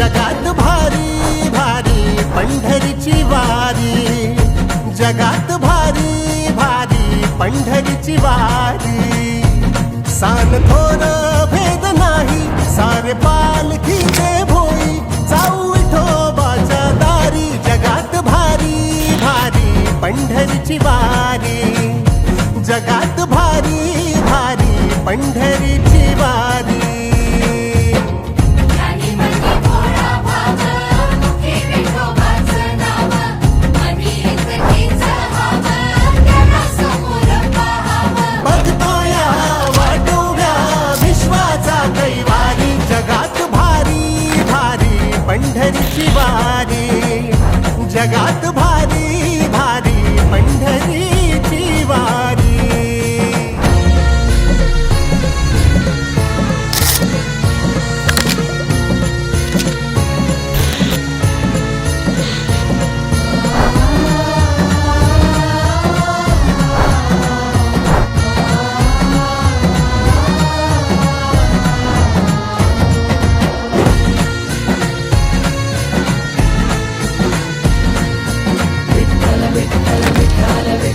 जगत भारी भारी पंढरीची वारी. जगत भारी भारी पंढरीची वारी. सान थोरा सारे पालखीचे भोई जाऊ विठोबाच्या दारी जगात भारी भारी पंढरीची वारी. जगात भारी भारी पंढरीची அழகாத்து అలవే అలవే అలవే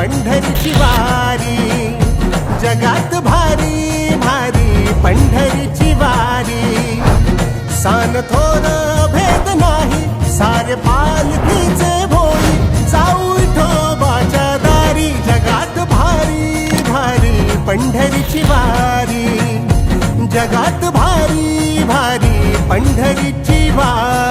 पंढरीची वारी जगात भारी भारी पंढरीची वारी. सान थोर भेद नाही सारे पालखीचे भोळी जाऊ विठोबाच्या दारी जगात भारी भारी पंढरीची वारी. जगात भारी भारी पंढरीची वारी.